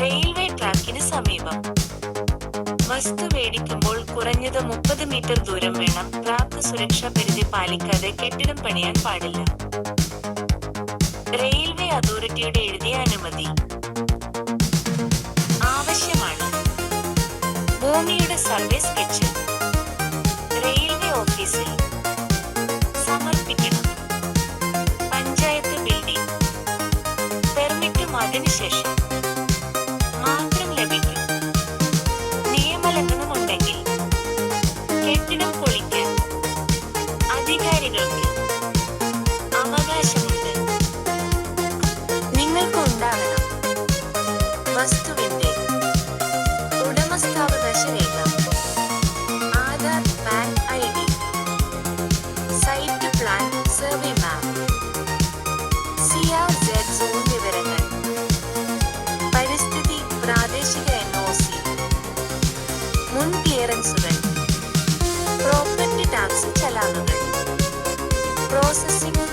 Railway ട്രാക്കിന് സമീപം. വസ്തു മേടിക്കുമ്പോൾ കുറഞ്ഞത് മുപ്പത് മീറ്റർ ദൂരം വേണം. ട്രാക്ക് സുരക്ഷാ പരിധി പാലിക്കാതെ കെട്ടിടം പണിയാൻ പാടില്ല. റെയിൽവേ അതോറിറ്റിയുടെ എഴുതിയ അനുമതി. ആവശ്യമാണ്. ഭൂമിയുടെ സർവേ സ്കെച്ച്. റെയിൽവേ ഓഫീസിൽ സമർപ്പിക്കണം. പഞ്ചായത്ത് ബിൽഡിംഗ്. പെർമിറ്റും അതിനുശേഷം. കെട്ടിടം പൊളിക്കാൻ അധികാരികൾക്ക് അവകാശമുണ്ട്. നിങ്ങൾക്ക് ഉണ്ടാകണം വസ്തുവിന്റെ ഉടമസ്ഥാവകാശ രേഖ Aadhaar PAN I D site plan survey map C R Z zone വിവരങ്ങൾ പരിസ്ഥിതി പ്രാദേശിക എൻ ഒ സി മുൻ ക്ലിയറൻസുകൾ പ്രോപ്പർട്ടി ടാക്സ് ചലാനുകൾ പ്രോസസ്സിംഗ്